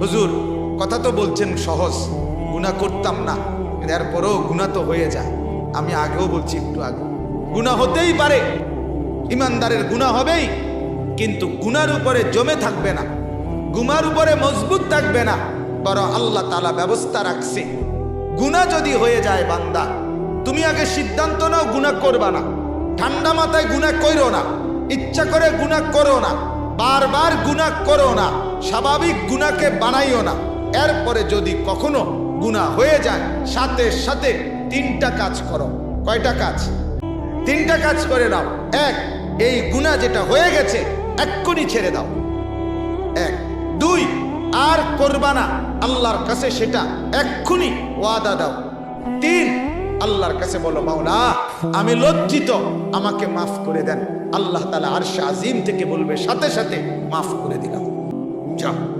হুজুর, কথা তো বলছেন সহজ গুণা করতাম না, এরপরেও গুণা তো হয়ে যায়। আমি আগেও বলছি একটু আগে গুণা হতেই পারে, ইমানদারের গুণা হবেই, কিন্তু গুনার উপরে জমে থাকবে না গুমার উপরে মজবুত থাকবে না, বরং আল্লাহ তালা ব্যবস্থা রাখছে। গুণা যদি হয়ে যায় বান্দা, তুমি আগে সিদ্ধান্ত নাও গুণা করবা না। ঠান্ডা মাথায় গুণা করো না, ইচ্ছা করে গুণা করো না। বারবার গুণা করো না, স্বাভাবিক গুণাকে বানাইও না। এরপরে যদি কখনো গুণা হয়ে যায়, সাথে সাথে তিনটা কাজ করো। কয়টা কাজ? তিনটা কাজ করে নাও। এক, এই গুণা যেটা হয়ে গেছে, এক্ষুনি ছেড়ে দাও। এক, দুই, আর করবা না। আল্লাহর কাছে সেটা এক্ষুনি ওয়াদা দাও। তিন আল্লাহর কাছে বলো, মাওলা, আমি লজ্জিত। আমাকে মাফ করে দেন। আল্লাহ তালা আর শাহ আজিম থেকে বলবে, সাথে সাথে মাফ করে দিলাম। যাও।